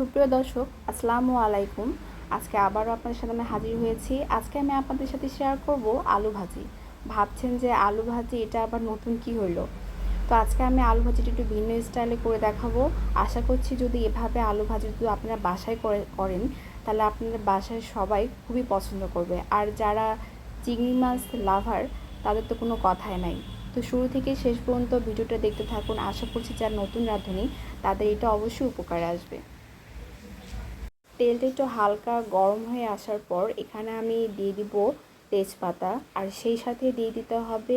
সুপ্রিয় দর্শক, আসসালামু আলাইকুম। আজকে আবারও আপনাদের সাথে আমি হাজির হয়েছি। আজকে আমি আপনাদের সাথে শেয়ার করব আলু ভাজি। ভাবছেন যে আলু ভাজি, এটা আবার নতুন কি হইল? তো আজকে আমি আলু ভাজিটা একটু ভিন্ন স্টাইলে করে দেখাবো। আশা করছি যদি এভাবে আলু ভাজি যদি আপনারা বাসায় করে, করেন, তাহলে আপনাদের বাসায় সবাই খুবই পছন্দ করবে। আর যারা চিংড়ি মাছ লাভার তাদের তো কোনো কথাই নাই। তো শুরু থেকে শেষ পর্যন্ত ভিডিওটা দেখতে থাকুন। আশা করছি যারা নতুন রাঁধুনি, তাদের এটা অবশ্যই উপকারে আসবে। তেলটা একটু হালকা গরম হয়ে আসার পর এখানে আমি দিয়ে দিব তেজপাতা আর সেই সাথে দিয়ে দিতে হবে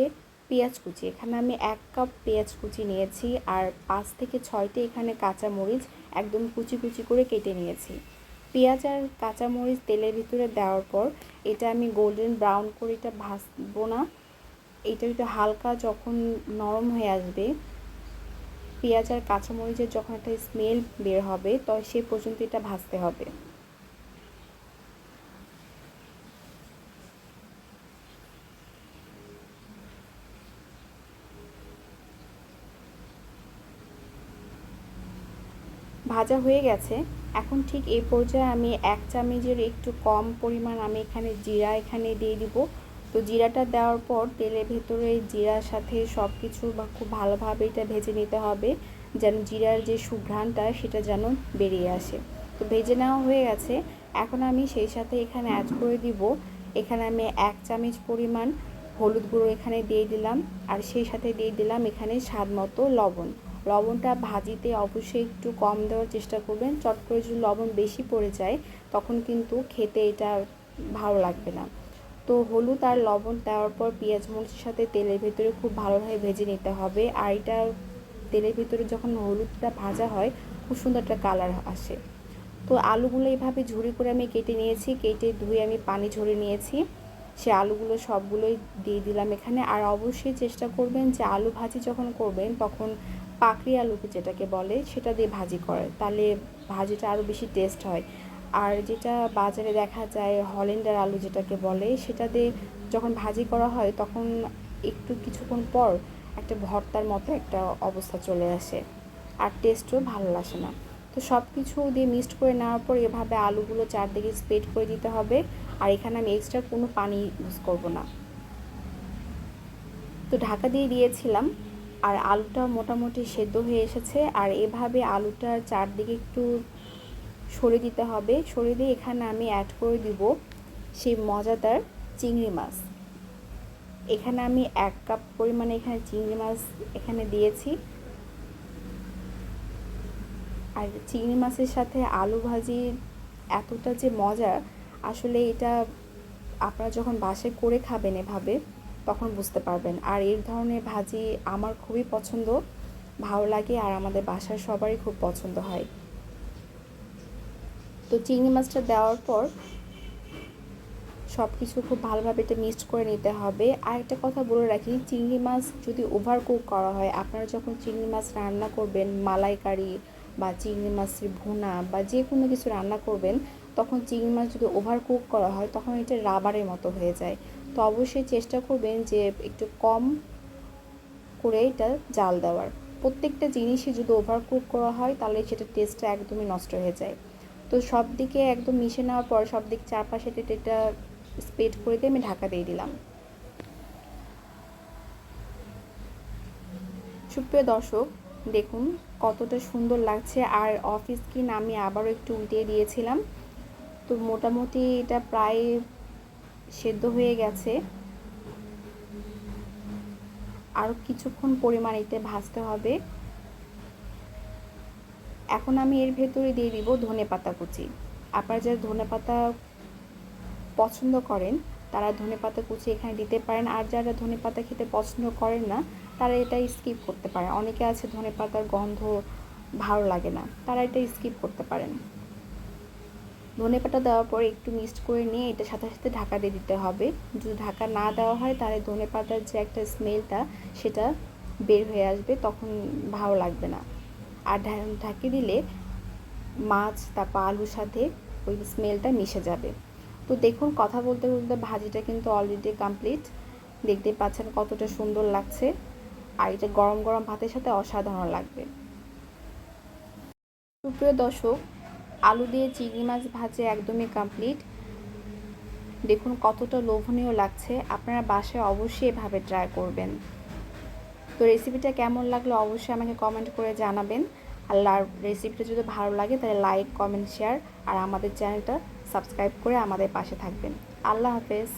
পেঁয়াজ কুচি। এখানে আমি এক কাপ পেঁয়াজ কুচি নিয়েছি আর পাঁচ থেকে ছয়টি এখানে কাঁচা মরিচ একদম কুচি কুচি করে কেটে নিয়েছি। পেঁয়াজ আর কাঁচা মরিচ তেলের ভিতরে দেওয়ার পর এটা আমি গোল্ডেন ব্রাউন করে এটা ভাজবো না। এটা একটু হালকা যখন নরম হয়ে আসবে পেঁয়াজ আর কাঁচামরিচের যখন একটা স্মেল বের হবে, তো সে পর্যন্ত এটা ভাজতে হবে। ভাজা হয়ে গেছে। এখন ঠিক এই পর্যায়ে আমি এক চামচের একটু কম পরিমাণ আমি এখানে জিরা এখানে দিয়ে দিব। তো জিরাটা দেওয়ার পর তেলের ভেতরে জিরার সাথে সব কিছু বা খুব ভালোভাবে এটা ভেজে নিতে হবে, যেন জিরার যে সুঘ্রাণটা সেটা যেন বেরিয়ে আসে। তো ভেজে নেওয়া হয়ে গেছে। এখন আমি সেই সাথে এখানে অ্যাড করে দিব। এখানে আমি এক চামচ পরিমাণ হলুদ গুঁড়ো এখানে দিয়ে দিলাম। আর সেই সাথে দিয়ে দিলাম এখানে স্বাদ মতো লবণ। লবণটা ভাজিতে অবশ্যই একটু কম দেওয়ার চেষ্টা করবেন। চট করে যদি লবণ বেশি পড়ে যায়, তখন কিন্তু খেতে এটা ভালো লাগবে না। তো হলুদ আর লবণ দেওয়ার পর পেঁয়াজ মরিচের সাথে তেলের ভেতরে খুব ভালোভাবে ভেজে নিতে হবে। আর এটা তেলের ভিতরে যখন হলুদটা ভাজা হয়, খুব সুন্দর একটা কালার আসে। তো আলুগুলো এইভাবে ঝুড়ি করে আমি কেটে নিয়েছি। কেটে ধুয়ে আমি পানি ঝরে নিয়েছি। সে আলুগুলো সবগুলোই দিয়ে দিলাম এখানে। আর অবশ্যই চেষ্টা করবেন যে আলু ভাজি যখন করবেন, তখন পাকড়ি আলুকে যেটাকে বলে, সেটা দিয়ে ভাজি করে তাহলে ভাজিটা আরও বেশি টেস্ট হয়। আর যেটা বাজারে দেখা যায়, হল্যান্ডার আলু যেটাকে বলে, সেটা দিয়ে যখন ভাজি করা হয়, তখন একটু কিছুক্ষণ পর একটা ভর্তার মতো একটা অবস্থা চলে আসে। আর টেস্টও ভালো আসে না। তো সব কিছু দিয়ে মিক্সড করে নেওয়ার পর এভাবে আলুগুলো চারদিকে স্প্রেড করে দিতে হবে। আর এখানে আমি এক্সট্রা কোনো পানি ইউজ করব না। তো ঢাকা দিয়ে দিয়েছিলাম। আর আলুটা মোটামুটি সেদ্ধ হয়ে এসেছে। আর এভাবে আলুটার চারদিকে একটু সরে দিতে হবে। সরে দিয়ে এখানে আমি অ্যাড করে দিব সেই মজাদার চিংড়ি মাছ। এখানে আমি এক কাপ পরিমাণে এখানে চিংড়ি মাছ এখানে দিয়েছি। আর চিংড়ি মাছের সাথে আলু ভাজি এতটা যে মজা, আসলে এটা আপনারা যখন বাসে করে খাবেন এভাবে, তখন বুঝতে পারবেন। আর এই ধরনের ভাজি আমার খুবই পছন্দ, ভালো লাগে আর আমাদের বাসার সবারই খুব পছন্দ হয়। তো চিংড়ি মাছটা দেওয়ার পর সব কিছু খুব ভালোভাবে এটা মিক্সড করে নিতে হবে। আর একটা কথা বলে রাখি, চিংড়ি মাছ যদি ওভার কুক করা হয়, আপনারা যখন চিংড়ি মাছ রান্না করবেন, মালাইকারি বা চিংড়ি মাছের ভুনা বা যে কোনো কিছু রান্না করবেন, তখন চিংড়ি মাছ যদি ওভার কুক করা হয়, তখন এটা রাবারের মতো হয়ে যায়। তো অবশ্যই চেষ্টা করবেন যে একটু কম করে এটা জাল দেওয়ার। প্রত্যেকটা জিনিসই যদি ওভার কুক করা হয়, তাহলে সেটা টেস্টটা একদমই নষ্ট হয়ে যায়। তো সব দিকে একদম মিশে নেওয়ার পর সব দিক চারপাশে এটা স্প্রেড করে দিয়ে আমি ঢাকা দিয়ে দিলাম। সুপ্রিয় দর্শক, দেখুন কতটা সুন্দর লাগছে। আর অফিস স্কিন আমি আবারও একটু উল্টিয়ে দিয়েছিলাম। তো মোটামুটি এটা প্রায় সেদ্ধ হয়ে গেছে। আরও কিছুক্ষণ পরিমাণ এতে ভাজতে হবে। এখন আমি এর ভেতরে দিয়ে দিব ধনে পাতা কুচি। আপনারা যারা ধনে পাতা পছন্দ করেন, তারা ধনে পাতা কুচি এখানে দিতে পারেন। আর যারা ধনে পাতা খেতে পছন্দ করেন না, তারা এটা স্কিপ করতে পারে অনেকে আছে ধনে পাতার গন্ধ ভালো লাগে না, তারা এটা স্কিপ করতে পারেন। ধনে পাতা দেওয়ার পর একটু মিক্সড করে নিয়ে এটা সাথে সাথে ঢাকা দিয়ে দিতে হবে। যদি ঢাকা না দেওয়া হয়, তাহলে ধনে পাতার যে একটা স্মেলটা সেটা বের হয়ে আসবে, তখন ভালো লাগবে না। আর ঢাকি দিলে মাছ তারপর আলুর সাথে ওই স্মেলটা মিশে যাবে। তো দেখুন, কথা বলতে বলতে ভাজিটা কিন্তু অলরেডি কমপ্লিট দেখতে পাচ্ছেন কতটা সুন্দর লাগছে। আর এটা গরম গরম ভাতের সাথে অসাধারণ লাগবে। সুপ্রিয় দর্শক, আলু দিয়ে চিংড়ি মাছ ভাজে একদমই কমপ্লিট দেখুন কতটা লোভনীয় লাগছে। আপনারা বাসায় অবশ্যই এভাবে ট্রাই করবেন। তো রেসিপিটা কেমন লাগল অবশ্যই আমাকে কমেন্ট করে জানাবেন। আর রেসিপিটা যদি ভালো লাগে তাহলে লাইক কমেন্ট শেয়ার আর আমাদের চ্যানেলটা সাবস্ক্রাইব করে আমাদের পাশে থাকবেন। আল্লাহ হাফেজ।